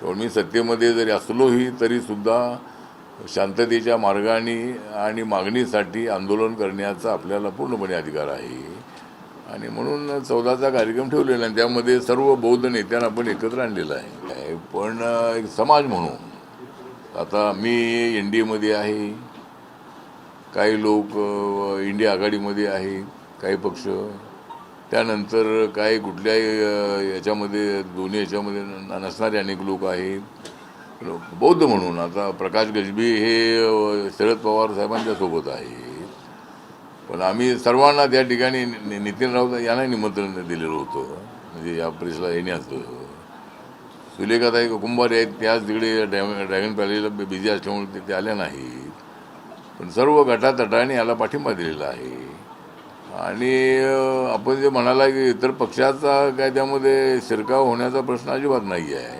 त्यामुळे मी सत्तेमध्ये जरी असलोही तरीसुद्धा शांततेच्या मार्गाने आणि मागणीसाठी आंदोलन करण्याचा आपल्याला पूर्णपणे अधिकार आहे. आणि म्हणून चौदाचा कार्यक्रम ठेवलेला आहे. त्यामध्ये सर्व बौद्ध नेत्यांना आपण एकत्र आणलेलं आहे. पण एक समाज म्हणून आता मी एन डी एमध्ये आहे. काही लोक इंडिया आघाडीमध्ये आहे. काही पक्ष त्यानंतर काही कुठल्याही याच्यामध्ये दोन्ही याच्यामध्ये नसणारे अनेक लोक आहेत. बौद्ध म्हणून. आता प्रकाश गजबी हे शरद पवार साहेबांच्या सोबत आहे पण आम्ही सर्वांना त्या ठिकाणी नितीन राऊत यांना निमंत्रण दिलेलं होतं. म्हणजे या प्रेसला येण्याचं सुलेखाताई कुंभार आहेत त्याच तिकडे ड्रॅ ड्रॅगन पॅलेसला बिझी असल्यामुळे ते- ते आल्या नाहीत. पण सर्व गटातटाने याला पाठिंबा दिलेला आहे. आणि आपण जे म्हणाला की इतर पक्षाचा काय त्यामध्ये शिरकाव होण्याचा प्रश्न अजिबात नाही आहे